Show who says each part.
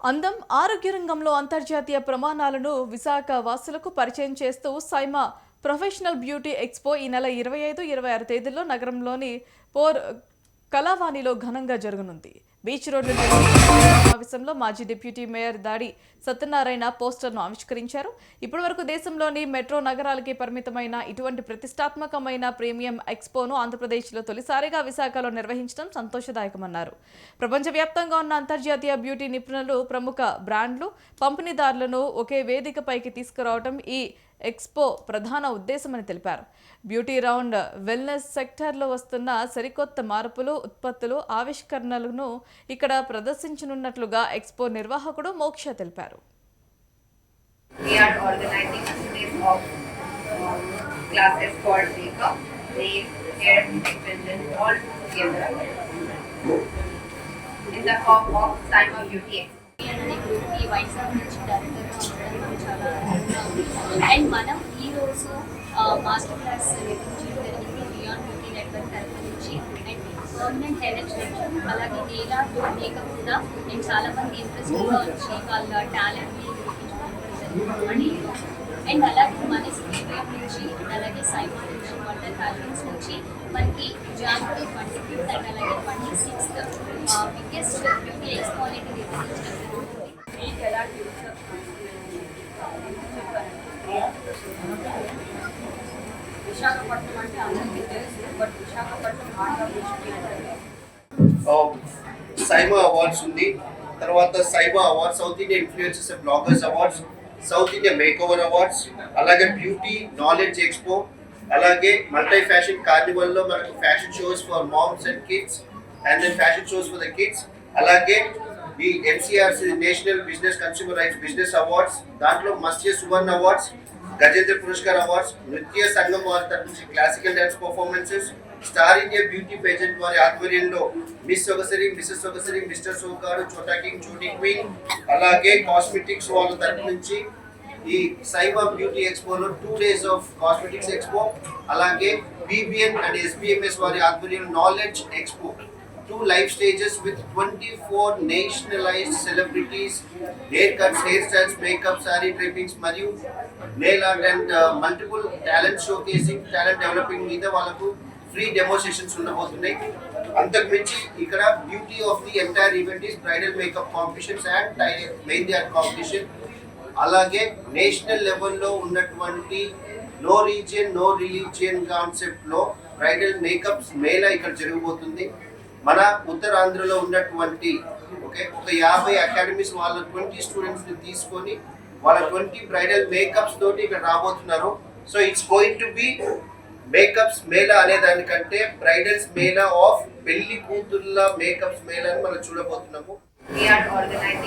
Speaker 1: అందం ఆరోగ్య రంగంలో అంతర్జాతీయ ప్రమాణాలను విశాఖ వాసులకు పరిచయం చేస్తూ సైమా ప్రొఫెషనల్ బ్యూటీ ఎక్స్పో ఈ నెల ఇరవై ఐదు ఇరవై ఆరు తేదీల్లో నగరంలోని పోర్ కళావాణిలో ఘనంగా జరగనుంది. బీచ్ రోడ్డు సమావేశంలో మాజీ డిప్యూటీ మేయర్ దాడి సత్యనారాయణ పోస్టర్ను ఆవిష్కరించారు. ఇప్పటివరకు దేశంలోని మెట్రో నగరాలకి పరిమితమైన ఇటువంటి ప్రతిష్టాత్మకమైన ప్రీమియం ఎక్స్పోను ఆంధ్రప్రదేశ్లో తొలిసారిగా విశాఖలో నిర్వహించడం సంతోషదాయకమన్నారు. ప్రపంచవ్యాప్తంగా ఉన్న అంతర్జాతీయ బ్యూటీ నిపుణులు ప్రముఖ బ్రాండ్లు పంపిణీదారులను ఒకే వేదికపైకి తీసుకురావడం ఈ ఎక్స్పో ప్రధాన ఉద్దేశమని తెలిపారు. బ్యూటీ రౌండ్ వెల్నెస్ సెక్టార్లో వస్తున్న సరికొత్త మార్పులు ఉత్పత్తులు ఆవిష్కరణలను ఇక్కడ ప్రదర్శించనున్నట్లుగా ఎక్స్పో నిర్వాహకుడు మోక్ష తెలిపారు.
Speaker 2: A of um, in the form of Cyber Beauty
Speaker 3: గ్రూప్కి వైజాగ్ నుంచి డైరెక్టర్గా ఉండడం చాలా ఆనందంగా ఉంది అండ్ మనం ఈ రోజు మాస్టర్ క్లాస్ నిర్వహించడం జరిగింది బియాండ్ బ్యూటీ నెట్వర్క్ తరఫు నుంచి అండ్ పర్మనెంట్ హెయిర్ ఎక్స్టెన్షన్ అలాగే నేలా మేకప్ కూడా నేను చాలా మంది ఇంట్రెస్టింగ్గా వచ్చి వాళ్ళ టాలెంట్ని అండ్ అలాగే మన స్టేడియం నుంచి అలాగే సైమా నుంచి వండర్ ఫ్యాషన్స్ నుంచి మనకి జనవరి ట్వంటీ ఫిఫ్త్ అండ్ అలాగే twenty sixth biggest beauty exponent అనేది నిర్వహించడం జరుగుతుంది
Speaker 2: మీకు ఎలాంటి విశాఖపట్నం అంటే అందరికీ తెలుసు బట్ విశాఖపట్నం
Speaker 4: సైమా అవార్డ్స్ ఉంది. తర్వాత SIIMA awards south India influences bloggers awards south India make over awards అలాగే బ్యూటీ నాలెడ్జ్ ఎక్స్పో అలాగే మల్టీ ఫ్యాషన్ కార్నివల్లో మనకు fashion shows for moms and kids and then fashion shows for the kids అలాగే ఈ NCRC national business consumer rights business awards దాంట్లో Matsya Suvarna awards Gajendra Puraskar awards నృత్య సంఘం వారి తరఫు నుంచి classical dance performances star India beauty pageant వారి ఆధ్వర్యంలో miss Sogasari Mrs Sogasari Mr Sokaru చోటా కింగ్ చోటీ క్వీన్ అలాగే కాస్మెటిక్స్ వాళ్ళ తరఫు నుంచి ఈ సైబా beauty ఎక్స్పోలో two days of cosmetics expo అలాగే బీబీఎన్ అండ్ ఎస్బీఎంఎస్ వారి ఆధ్వర్యంలో knowledge expo two live stages with 24 nationalized celebrities, haircuts, hairstyles, makeup, sari drapings, మరియు nail art and uh, multiple talent showcasing, talent developing మీద వాళ్ళకు free demonstrations ఉండబోతున్నాయి. అంతకు మించి ఇక్కడ beauty of the entire event is bridal makeup competitions and mehndi art competition అలాగే national లెవెల్లో ఉన్నటువంటి నో రీజియన్ నో రిలీజియన్ కాన్సెప్ట్లో బ్రైడల్ మేకప్స్ మేళ ఇక్కడ జరగబోతుంది. మన ఉత్తరాంధ్రలో ఉన్నటువంటి ఓకే ఒక యాభై అకాడమీస్ వాళ్ళ ట్వంటీ స్టూడెంట్స్ని తీసుకొని వాళ్ళ ట్వంటీ బ్రైడల్ మేకప్స్ తోటి ఇక్కడ రాబోతున్నారు. So it's going to be makeups Mela అనే దానికంటే బ్రైడల్స్ మేళా ఆఫ్ పెళ్ళి కూతుర్ల మేకప్స్ మేళా అని మనం చూడబోతున్నాము.
Speaker 2: We are organizing